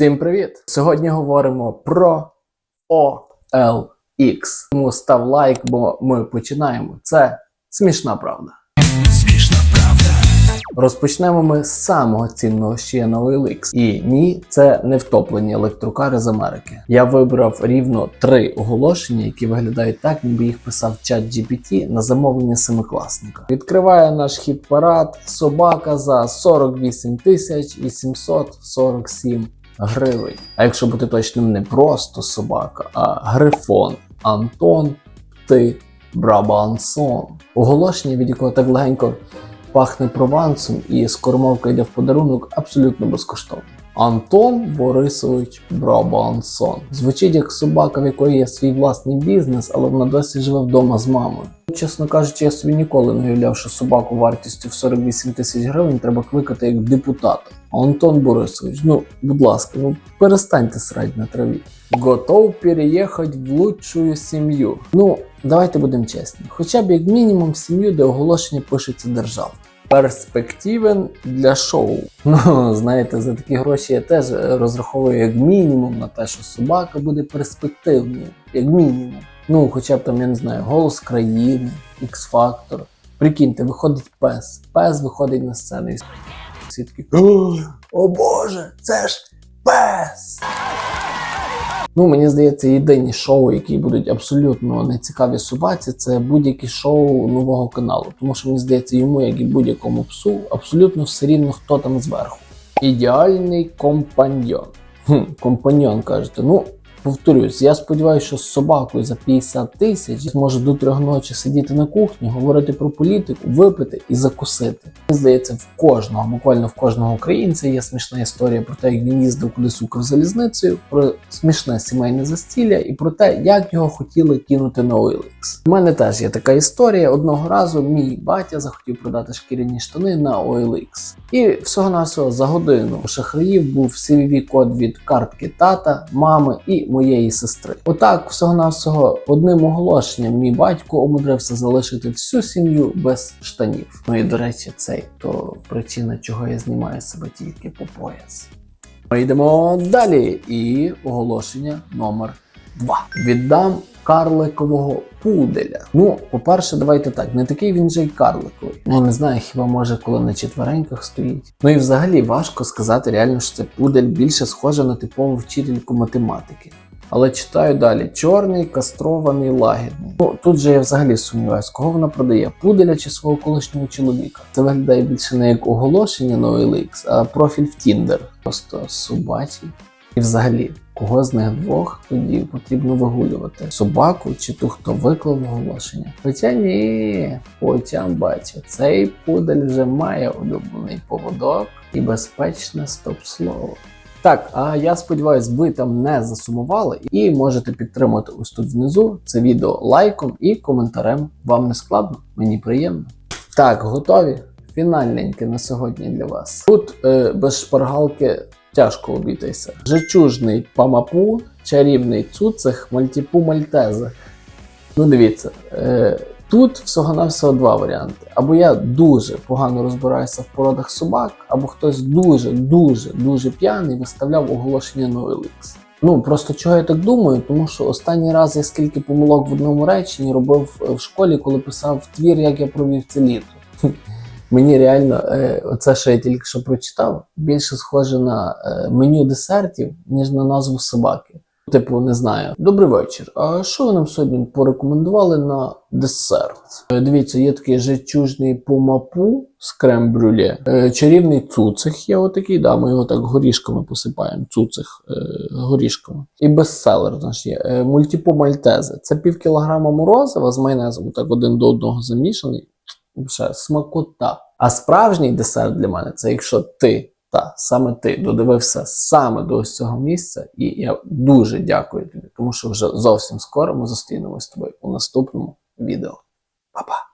Всім привіт! Сьогодні говоримо про OLX. Тому став лайк, бо ми починаємо. Це смішна правда. Смішна правда. Розпочнемо ми з самого цінного є на OLX. І ні, це не втоплені електрокари з Америки. Я вибрав рівно три оголошення, які виглядають так, ніби їх писав чат GPT на замовлення семикласника. Відкриває наш хіт парад собака за 48 тисяч 847 гривень. А якщо бути точним, не просто собака, а грифон Антон Ти Брабансон. Оголошення, від якого так легенько пахне провансом і скормовка йде в подарунок абсолютно безкоштовно. Антон Борисович Брабансон. Звучить як собака, в якої є свій власний бізнес, але вона досі живе вдома з мамою. Чесно кажучи, я собі ніколи не уявляв, що собаку вартістю в 48 тисяч гривень треба кликати як депутата. Антон Борисович, ну, будь ласка, ну перестаньте срать на траві. Готов переїхати в лучшую сім'ю. Ну, давайте будемо чесні. Хоча б як мінімум сім'ю, де оголошення пишеться держава. Перспективен для шоу. Ну, знаєте, за такі гроші я теж розраховую як мінімум на те, що собака буде перспективною, як мінімум. Ну, хоча б там, я не знаю, голос країни, X-Factor. Прикиньте, виходить пес. Пес виходить на сцену і всі такі «О, О Боже, це ж пес! Ну, мені здається, єдині шоу, які будуть абсолютно нецікаві собаці, це будь-які шоу нового каналу. Тому що мені здається, йому, як і будь-якому псу, абсолютно все рівно, хто там зверху. Ідеальний компаньйон. Хм, компаньйон кажете. Ну, повторюсь, я сподіваюся, що з собакою за 50 тисяч зможе до трьох ночі сидіти на кухні, говорити про політику, випити і закусити. Мені здається, в кожного, буквально в кожного українця є смішна історія про те, як він їздив кудись Укрзалізницею, про смішне сімейне застілля і про те, як його хотіли кинути на OLX. У мене теж є така історія. Одного разу мій батя захотів продати шкіряні штани на OLX. І всього навсього за годину у шахраїв був cvv код від картки тата, мами і моєї сестри. Отак, всього навсього одним оголошенням мій батько умудрився залишити всю сім'ю без штанів. Ну і до речі, це то причина, чого я знімаю себе тільки по пояс. Ми йдемо далі. І оголошення номер два: Віддам карликового пуделя. Ну, по-перше, давайте так, не такий він же й карликовий. Ну не знаю, хіба може, коли на четвереньках стоїть. Ну і взагалі важко сказати реально, що це пудель більше схоже на типову вчительку математики. Але читаю далі: чорний, кастрований, лагідний. Ну тут же я взагалі сумніваюся, кого вона продає пуделя чи свого колишнього чоловіка. Це виглядає більше не як оголошення на OLX, а профіль в Tinder. Просто собачий. І взагалі, кого з них двох тоді потрібно вигулювати? Собаку чи ту, хто виклав оголошення? Хоча ні, по очам бачу, цей пудель вже має улюблений поводок і безпечне стоп-слово. Так, а я сподіваюся, ви там не засумували і можете підтримати ось тут внизу це відео лайком і коментарем. Вам не складно, мені приємно. Так, готові? Фінальненьке на сьогодні для вас. Тут е, без шпаргалки тяжко обійтися. Жечужний памапу, чарівний цуцих, мальтіпу мальтезе. Ну, дивіться, е, тут всього-навсього два варіанти. Або я дуже погано розбираюся в породах собак, або хтось дуже, дуже, п'яний виставляв оголошення на OLX. Ну просто чого я так думаю, тому що останній раз я скільки помилок в одному реченні робив в школі, коли писав твір, як я провів це літо. Мені реально, е, оце, що я тільки що прочитав, більше схоже на е, меню десертів, ніж на назву собаки. Типу, не знаю. Добрий вечір. А що ви нам сьогодні порекомендували на десерт? Е, Дивіться, є такий жечужний помапу з крем-брюле. Е, Чарівний цуцих є отакий, да, ми його так горішками посипаємо. Цуцих горішками. І бестселер наш є. Мультіпо мальтезе. Це пів кілограма морозива з майонезом, так один до одного замішаний. Ще смакота. А справжній десерт для мене це якщо ти, та саме ти додивився саме до ось цього місця, і я дуже дякую тобі, тому що вже зовсім скоро ми зустрінемось з тобою у наступному відео. Па-па!